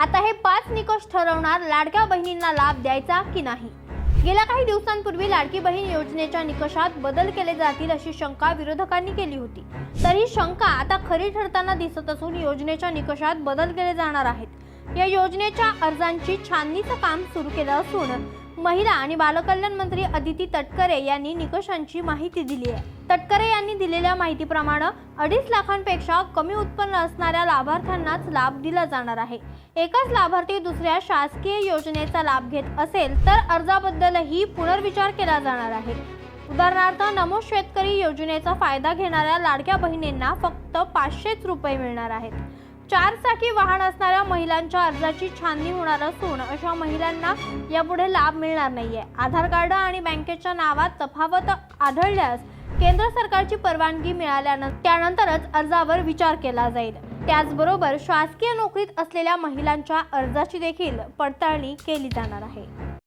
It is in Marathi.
आता हे पाच निकष ठरवणार लाडक्या बहिणींना लाभ द्यायचा की नाही? गेल्या काही दिवसांपूर्वी लाडकी बहीण योजनेच्या निकषात बदल केले जातील अशी शंका विरोधकांनी केली होती. तर ही शंका आता खरी ठरताना दिसत असून योजनेच्या निकषात बदल केले जाणार आहेत. या योजनेच्या अर्जांची छाननीचं काम सुरू केलं असून महिला आणि बालकल्याण मंत्री अदिती तटकरे यांनी निकषांची माहिती दिली आहे. तटकरे यांनी दिलेल्या माहितीप्रमाणे अडीच लाखांपेक्षा कमी उत्पन्न असणाऱ्या लाभार्थ्यांनाच लाभ दिला जाणार आहे. एकाच लाभार्थी दुसऱ्या शासकीय योजनेचा लाभ घेत असेल तर अर्जाबद्दलही पुनर्विचार केला जाणार आहे. उदाहरणार्थ नमो शेतकरी योजनेचा फायदा घेणाऱ्या लाडक्या बहिणींना फक्त पाचशेच रुपये मिळणार आहेत. चार चाकी वाहन असणाऱ्या महिलांच्या अर्जाची छाननी होणार असून अशा महिलांना यापुढे लाभ मिळणार नाहीये. आधार कार्ड आणि बँकेच्या नावात तफावत आढळल्यास केंद्र सरकारची परवानगी मिळाल्यानंतर त्यानंतरच अर्जावर विचार केला जाईल. त्याचबरोबर शासकीय नोकरीत असलेल्या महिलांच्या अर्जाची देखील पडताळणी केली जाणार आहे.